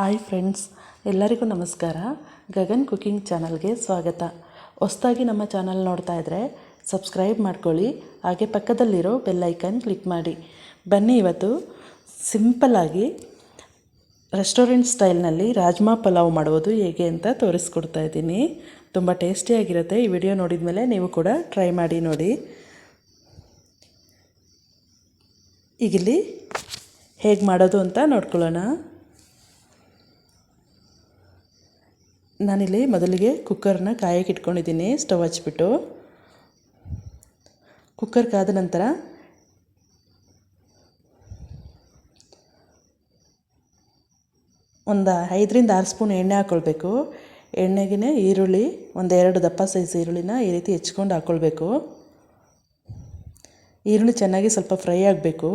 Hi friends, ಎಲ್ಲರಿಗೂ ನಮಸ್ಕಾರ. Gagan cooking ಚಾನಲ್ಗೆ ಸ್ವಾಗತ. ಹೊಸದಾಗಿ ನಮ್ಮ ಚಾನಲ್ ನೋಡ್ತಾ ಇದ್ದರೆ ಸಬ್ಸ್ಕ್ರೈಬ್ ಮಾಡ್ಕೊಳ್ಳಿ, ಹಾಗೆ ಪಕ್ಕದಲ್ಲಿರೋ ಬೆಲ್ಲೈಕನ್ ಕ್ಲಿಕ್ ಮಾಡಿ. ಬನ್ನಿ ಇವತ್ತು ಸಿಂಪಲ್ಲಾಗಿ ರೆಸ್ಟೋರೆಂಟ್ ಸ್ಟೈಲ್ನಲ್ಲಿ ರಾಜ್ಮಾ ಪಲಾವ್ ಮಾಡುವುದು ಹೇಗೆ ಅಂತ ತೋರಿಸ್ಕೊಡ್ತಾ ಇದ್ದೀನಿ. ತುಂಬ ಟೇಸ್ಟಿಯಾಗಿರುತ್ತೆ ಈ ವಿಡಿಯೋ ನೋಡಿದ ಮೇಲೆ ನೀವು ಕೂಡ ಟ್ರೈ ಮಾಡಿ ನೋಡಿ. ಈಗಿಲ್ಲಿ ಹೇಗೆ ಮಾಡೋದು ಅಂತ ನೋಡ್ಕೊಳ್ಳೋಣ. ನಾನಿಲ್ಲಿ ಮೊದಲಿಗೆ ಕುಕ್ಕರ್ನ ಕಾಯಕ್ಕೆ ಇಟ್ಕೊಂಡಿದ್ದೀನಿ ಸ್ಟವ್ ಹಚ್ಬಿಟ್ಟು. ಕುಕ್ಕರ್ ಕಾದ ನಂತರ ಒಂದು ಐದರಿಂದ ಆರು ಸ್ಪೂನ್ ಎಣ್ಣೆ ಹಾಕ್ಕೊಳ್ಬೇಕು ಎಣ್ಣೆಗೆ ಈರುಳ್ಳಿ ಒಂದೆರಡು ದಪ್ಪ ಸೈಜ್ ಈರುಳ್ಳಿನ ಈ ರೀತಿ ಹೆಚ್ಕೊಂಡು ಹಾಕ್ಕೊಳ್ಬೇಕು ಈರುಳ್ಳಿ ಚೆನ್ನಾಗಿ ಸ್ವಲ್ಪ ಫ್ರೈ ಆಗಬೇಕು.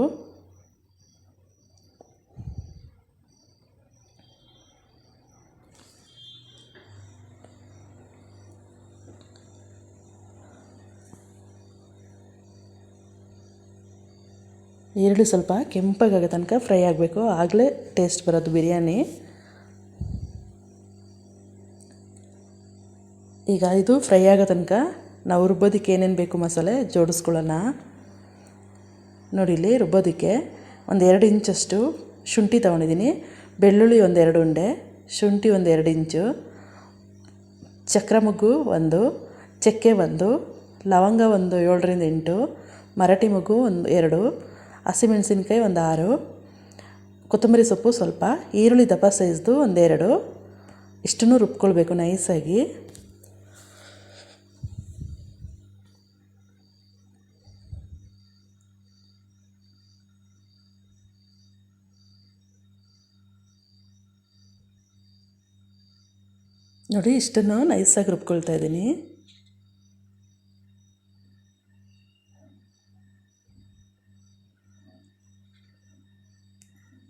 ಈರುಳ್ಳಿ ಸ್ವಲ್ಪ ಕೆಂಪಗಾಗೋ ತನಕ ಫ್ರೈ ಆಗಬೇಕು. ಆಗಲೇ ಟೇಸ್ಟ್ ಬರೋದು ಬಿರಿಯಾನಿ. ಈಗ ಇದು ಫ್ರೈ ಆಗೋ ತನಕ ನಾವು ರುಬ್ಬೋದಕ್ಕೆ ಏನೇನು ಬೇಕು ಮಸಾಲೆ ಜೋಡಿಸ್ಕೊಳ್ಳೋಣ. ನೋಡಿ, ಇಲ್ಲಿ ರುಬ್ಬೋದಕ್ಕೆ ಒಂದು ಎರಡು ಇಂಚಷ್ಟು ಶುಂಠಿ ತೊಗೊಂಡಿದ್ದೀನಿ. ಬೆಳ್ಳುಳ್ಳಿ ಒಂದೆರಡು ಉಂಡೆ, ಶುಂಠಿ ಒಂದು ಎರಡು ಇಂಚು ಚಕ್ರ ಮಗ್ಗು ಒಂದು, ಚಕ್ಕೆ ಒಂದು, ಲವಂಗ ಒಂದು ಏಳರಿಂದ ಎಂಟು, ಮರಾಠಿ ಮಗು ಒಂದು ಎರಡು ಹಸಿಮೆಣಸಿನ್ಕಾಯಿ ಒಂದು ಆರು. ಕೊತ್ತಂಬರಿ ಸೊಪ್ಪು ಸ್ವಲ್ಪ. ಈರುಳ್ಳಿ ದಪ್ಪ ಸೈಜ್ದು ಒಂದೆರಡು ಇಷ್ಟನ್ನು ರುಬ್ಕೊಳ್ಬೇಕು ನೈಸಾಗಿ. ನೋಡಿ, ಇಷ್ಟನ್ನು ನೈಸಾಗಿ ರುಬ್ಕೊಳ್ತಾ ಇದ್ದೀನಿ.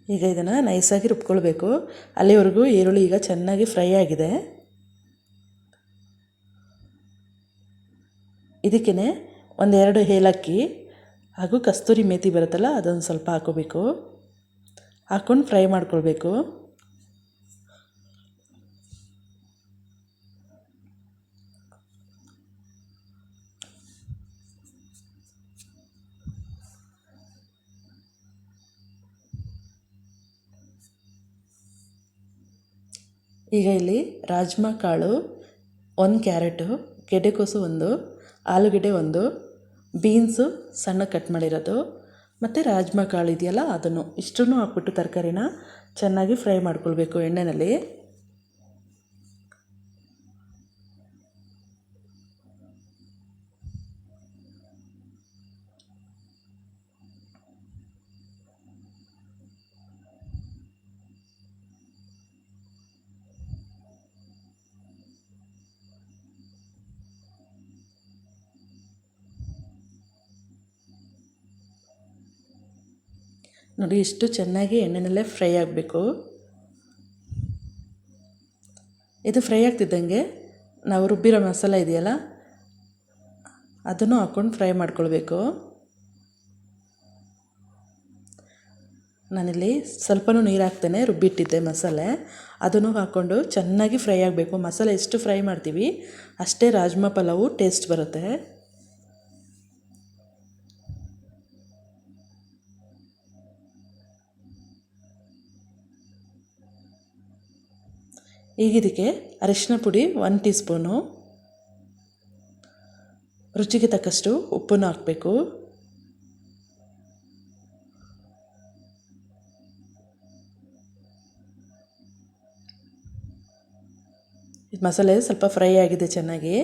ಈಗ ಇದನ್ನು ನೈಸಾಗಿ ರುಬ್ಕೊಳ್ಬೇಕು. ಅಲ್ಲಿವರೆಗೂ ಈರುಳ್ಳಿ ಈಗ ಚೆನ್ನಾಗಿ ಫ್ರೈ ಆಗಿದೆ. ಇದಕ್ಕೇ ಒಂದೆರಡು ಏಲಕ್ಕಿ ಹಾಗೂ ಕಸ್ತೂರಿ ಮೇಥಿ ಬರುತ್ತಲ್ಲ, ಅದೊಂದು ಸ್ವಲ್ಪ ಹಾಕೋಬೇಕು. ಹಾಕ್ಕೊಂಡು ಫ್ರೈ ಮಾಡ್ಕೊಳ್ಬೇಕು. ಈಗ ಇಲ್ಲಿ ರಾಜ್ಮಾ ಕಾಳು ಒಂದು ಕ್ಯಾರೆಟು, ಗೆಡ್ಡೆಕೋಸು ಒಂದು, ಆಲೂಗೆಡ್ಡೆ ಒಂದು, ಬೀನ್ಸು ಸಣ್ಣ ಕಟ್ ಮಾಡಿರೋದು. ಮತ್ತು ರಾಜ್ಮಾ ಕಾಳು ಇದೆಯಲ್ಲ ಅದನ್ನು ಇಷ್ಟನ್ನು ಹಾಕ್ಬಿಟ್ಟು ತರಕಾರಿನ ಚೆನ್ನಾಗಿ ಫ್ರೈ ಮಾಡ್ಕೊಳ್ಬೇಕು ಎಣ್ಣೆಯಲ್ಲಿ ನೋಡಿ, ಇಷ್ಟು ಚೆನ್ನಾಗಿ ಎಣ್ಣೆನಲ್ಲೇ ಫ್ರೈ ಆಗಬೇಕು. ಇದು ಫ್ರೈ ಆಗ್ತಿದ್ದಂಗೆ ನಾವು ರುಬ್ಬಿರೋ ಮಸಾಲ ಇದೆಯಲ್ಲ, ಅದನ್ನು ಹಾಕ್ಕೊಂಡು ಫ್ರೈ ಮಾಡ್ಕೊಳ್ಬೇಕು. ನಾನಿಲ್ಲಿ ಸ್ವಲ್ಪನೂ ನೀರು ಹಾಕ್ತೇನೆ ರುಬ್ಬಿಟ್ಟಿದ್ದೆ ಮಸಾಲೆ. ಅದನ್ನು ಹಾಕ್ಕೊಂಡು ಚೆನ್ನಾಗಿ ಫ್ರೈ ಆಗಬೇಕು. ಮಸಾಲೆ ಎಷ್ಟು ಫ್ರೈ ಮಾಡ್ತೀವಿ ಅಷ್ಟೇ ರಾಜ್ಮಾ ಪಲಾವು ಟೇಸ್ಟ್ ಬರುತ್ತೆ. ಈಗ ಇದಕ್ಕೆ ಅರಿಶಿನ ಪುಡಿ ಒನ್ ಟೀ ಸ್ಪೂನು ರುಚಿಗೆ ತಕ್ಕಷ್ಟು ಉಪ್ಪನ್ನು ಹಾಕಬೇಕು. ಇದು ಮಸಾಲೆ ಸ್ವಲ್ಪ ಫ್ರೈ ಆಗಿದೆ ಚೆನ್ನಾಗಿ.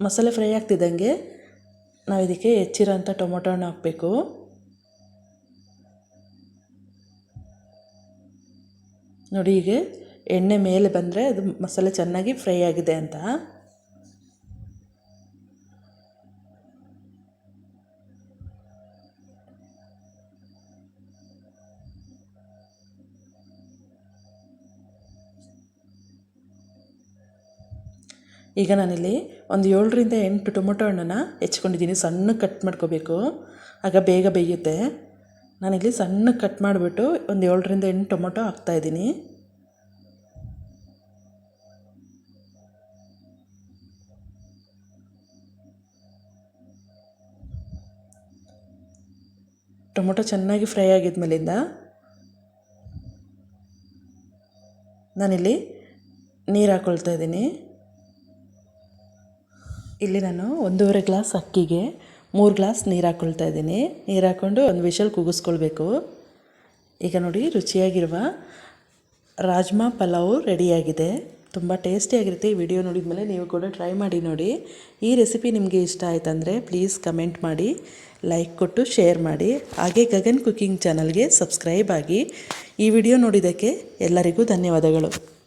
ಮಸಾಲೆ ಫ್ರೈ ಆಗ್ತಿದ್ದಂಗೆ ನಾವು ಇದಕ್ಕೆ ಹೆಚ್ಚಿರೋಂಥ ಟೊಮೊಟೊ ಹಣ್ಣು ಹಾಕಬೇಕು. ನೋಡಿ ಈಗ ಎಣ್ಣೆ ಮೇಲೆ ಬಂದರೆ ಅದು ಮಸಾಲೆ ಚೆನ್ನಾಗಿ ಫ್ರೈ ಆಗಿದೆ ಅಂತ. ಈಗ ನಾನಿಲ್ಲಿ ಒಂದು ಏಳರಿಂದ ಎಂಟು ಟೊಮೊಟೊ ಹಣ್ಣನ್ನು ಹೆಚ್ಕೊಂಡಿದ್ದೀನಿ. ಸಣ್ಣ ಕಟ್ ಮಾಡ್ಕೋಬೇಕು. ಆಗ ಬೇಗ ಬೇಯುತ್ತೆ. ನಾನಿಲ್ಲಿ ಸಣ್ಣಗೆ ಕಟ್ ಮಾಡಿಬಿಟ್ಟು ಒಂದು ಏಳರಿಂದ ಎಂಟು ಟೊಮೊಟೊ ಹಾಕ್ತಾಯಿದ್ದೀನಿ ಟೊಮೊಟೊ ಚೆನ್ನಾಗಿ ಫ್ರೈ ಆಗಿದ್ಮೇಲಿಂದ ನಾನಿಲ್ಲಿ ನೀರು ಹಾಕ್ಕೊಳ್ತಾ ಇದ್ದೀನಿ. ಇಲ್ಲಿ ನಾನು ಒಂದೂವರೆ ಗ್ಲಾಸ್ ಅಕ್ಕಿಗೆ ಮೂರು ಗ್ಲಾಸ್ ನೀರು ಹಾಕ್ಕೊಳ್ತಾ ಇದ್ದೀನಿ. ನೀರು ಹಾಕ್ಕೊಂಡು ಒಂದು ವಿಷಲ್ ಕೂಗಿಸ್ಕೊಳ್ಬೇಕು. ಈಗ ನೋಡಿ, ರುಚಿಯಾಗಿರುವ ರಾಜ್ಮಾ ಪಲಾವು ರೆಡಿಯಾಗಿದೆ. ತುಂಬ ಟೇಸ್ಟಿಯಾಗಿರುತ್ತೆ ಈ ವಿಡಿಯೋ ನೋಡಿದ ಮೇಲೆ ನೀವು ಕೂಡ ಟ್ರೈ ಮಾಡಿ ನೋಡಿ. ಈ ರೆಸಿಪಿ ನಿಮಗೆ ಇಷ್ಟ ಆಯ್ತಂದರೆ ಪ್ಲೀಸ್ ಕಮೆಂಟ್ ಮಾಡಿ, ಲೈಕ್ ಕೊಟ್ಟು ಶೇರ್ ಮಾಡಿ. ಹಾಗೆ ಗಗನ್ ಕುಕಿಂಗ್ ಚಾನಲ್ಗೆ ಸಬ್ಸ್ಕ್ರೈಬ್ ಆಗಿ ಈ ವಿಡಿಯೋ ನೋಡಿದ್ದಕ್ಕೆ ಎಲ್ಲರಿಗೂ ಧನ್ಯವಾದಗಳು.